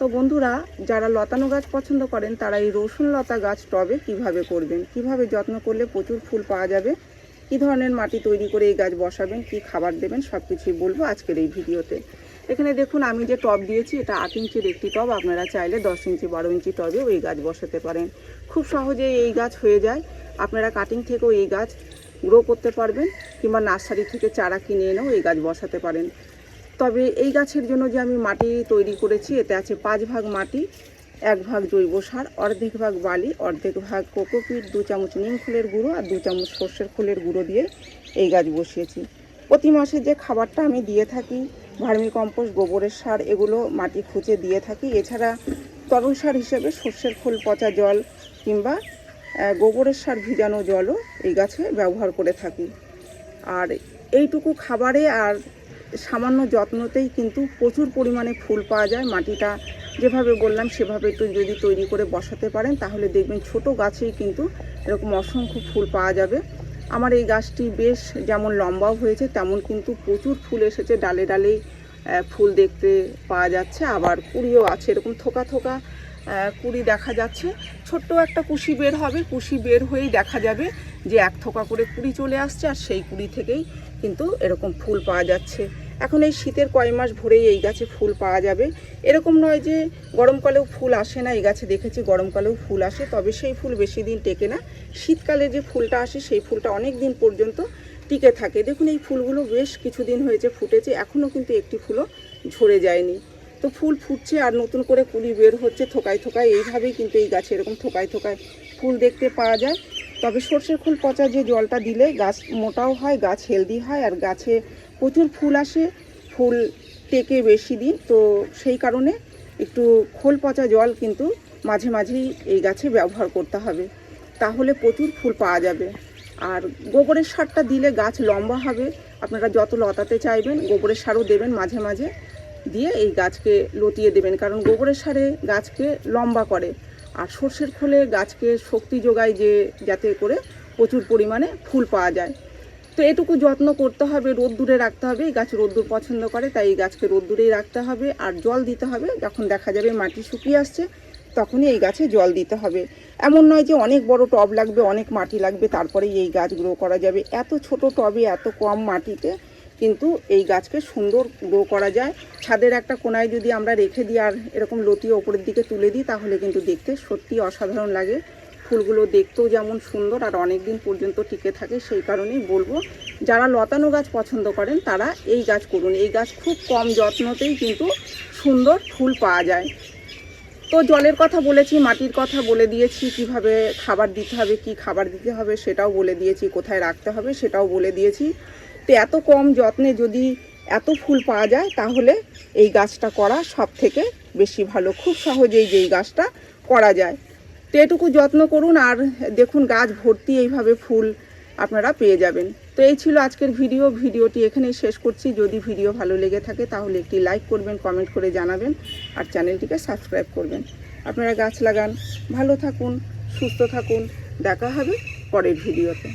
তো বন্ধুরা, যারা লতানো গাছ পছন্দ করেন, তারা এই রসুন লতা গাছ টবে কীভাবে করবেন? কীভাবে যত্ন করলে প্রচুর ফুল পাওয়া যাবে? কি ধরনের মাটি তৈরি করে এই গাছ বসাবেন? কি খাবার দেবেন? সব কিছুই বলব আজকের এই ভিডিওতে। এখানে দেখুন, আমি যে টব দিয়েছি, এটা আট ইঞ্চির একটি টব। আপনারা চাইলে দশ ইঞ্চি, বারো ইঞ্চি টবেও এই গাছ বসাতে পারেন। খুব সহজেই এই গাছ হয়ে যায়। আপনারা কাটিং থেকেও এই গাছ গ্রো করতে পারবেন, কিংবা নার্সারি থেকে চারা কিনে এনেও এই গাছ বসাতে পারেন। তবে এই গাছের জন্য যে আমি মাটি তৈরি করেছি, এতে আছে পাঁচ ভাগ মাটি, এক ভাগ জৈব সার, অর্ধেক ভাগ বালি, অর্ধেক ভাগ কোকোপিট, দু চামচ নিম ফুলের গুঁড়ো আর দু চামচ সর্ষের ফুলের গুঁড়ো দিয়ে এই গাছ বসিয়েছি। প্রতি মাসে যে খাবারটা আমি দিয়ে থাকি ভার্মি কম্পোস্ট গোবরের সার, এগুলো মাটি খুঁচে দিয়ে থাকি। এছাড়া তরল সার হিসেবে সর্ষের ফুল পচা জল কিংবা গোবরের সার ভিজানো জলও এই গাছে ব্যবহার করে থাকি। আর এইটুকু খাবারে আর সামান্য যত্নতেই কিন্তু প্রচুর পরিমাণে ফুল পাওয়া যায়। মাটিটা যেভাবে বললাম সেভাবে একটু যদি তৈরি করে বসাতে পারেন, তাহলে দেখবেন ছোট গাছেই কিন্তু এরকম অসংখ্য ফুল পাওয়া যাবে। আমার এই গাছটি বেশ যেমন লম্বাও হয়েছে, তেমন কিন্তু প্রচুর ফুল এসেছে। ডালে ডালেই ফুল দেখতে পাওয়া যাচ্ছে। আবার কুড়িও আছে, এরকম থোকা থোকা কুড়ি দেখা যাচ্ছে। ছোট্ট একটা কুশি বের হবে। কুশি বের হয়েই দেখা যাবে যে এক থোকা করে কুড়ি চলে আসছে আর সেই কুড়ি থেকেই কিন্তু এরকম ফুল পাওয়া যাচ্ছে। এখন এই শীতের কয় মাস ভরেই এই গাছে ফুল পাওয়া যাবে। এরকম নয় যে গরমকালেও ফুল আসে না, এই গাছে দেখেছি গরমকালেও ফুল আসে, তবে সেই ফুল বেশি দিন টেকে না। শীতকালে যে ফুলটা আসে, সেই ফুলটা অনেক দিন পর্যন্ত টিকে থাকে। দেখুন, এই ফুলগুলো বেশ কিছুদিন হয়েছে ফুটেছে, এখনও কিন্তু একটি ফুলও ঝরে যায়নি। তো ফুল ফুটছে আর নতুন করে কুলি বের হচ্ছে থোকায় থোকায়। এইভাবেই কিন্তু এই গাছে এরকম থোকায় থোকায় ফুল দেখতে পাওয়া যায়। তবে সর্ষের ফুল পচা যে জলটা দিলে গাছ মোটাও হয়, গাছ হেলদি হয় আর গাছে প্রচুর ফুল আসে, ফুল টেকে বেশি দিন। তো সেই কারণে একটু খোল পচা জল কিন্তু মাঝে মাঝেই এই গাছে ব্যবহার করতে হবে। তাহলে প্রচুর ফুল পাওয়া যাবে। আর গোবরের সারটা দিলে গাছ লম্বা হবে। আপনারা যত লতাতে চাইবেন, গোবরের সারও দেবেন মাঝে মাঝে। দিয়ে এই গাছকে লতিয়ে দেবেন, কারণ গোবরের সারে গাছকে লম্বা করে। আর সর্ষের খোলে গাছকে শক্তি যোগায় যে, যাতে করে প্রচুর পরিমাণে ফুল পাওয়া যায়। তো এটুকু যত্ন করতে হবে, রোদ্দুরে রাখতে হবে, এই গাছ রোদ্দুর পছন্দ করে, তাই এই গাছকে রোদ্দুরেই রাখতে হবে। আর জল দিতে হবে, যখন দেখা যাবে মাটি শুকিয়ে আসছে, তখনই এই গাছে জল দিতে হবে। এমন নয় যে অনেক বড় টব লাগবে, অনেক মাটি লাগবে, তারপরেই এই গাছ গ্রো করা যাবে। এত ছোট টবে, এত কম মাটিতে কিন্তু এই গাছকে সুন্দর গ্রো করা যায়। ছাদের একটা কোনায় যদি আমরা রেখে দিই আর এরকম লতিয়ে ওপরের দিকে তুলে দিই, তাহলে কিন্তু দেখতে সত্যি অসাধারণ লাগে। ফুলগুলো দেখতেও যেমন সুন্দর আর অনেক দিন পর্যন্ত টিকে থাকে, সেই কারণেই বলব, যারা লতানো গাছ পছন্দ করেন, তারা এই গাছ করুন। এই গাছ খুব কম যত্নতেই কিন্তু সুন্দর ফুল পাওয়া যায়। তো জলের কথা বলেছি, মাটির কথা বলে দিয়েছি, কীভাবে খাবার দিতে হবে, কি খাবার দিতে হবে সেটাও বলে দিয়েছি, কোথায় রাখতে হবে সেটাও বলে দিয়েছি। তো এত কম যত্নে যদি এত ফুল পাওয়া যায়, তাহলে এই গাছটা করা সব থেকে বেশি ভালো। খুব সহজেই যেই গাছটা করা যায়। তো এটুকু যত্ন করুন, আর দেখুন গাছ ভর্তি এইভাবে ফুল আপনারা পেয়ে যাবেন। তো এই ছিল আজকের ভিডিও। ভিডিওটি এখানেই শেষ করছি। যদি ভিডিও ভালো লেগে থাকে, তাহলে একটি লাইক করবেন, কমেন্ট করে জানাবেন, আর চ্যানেলটিকে সাবস্ক্রাইব করবেন। আপনারা গাছ লাগান। ভালো থাকুন, সুস্থ থাকুন। দেখা হবে পরের ভিডিওতে।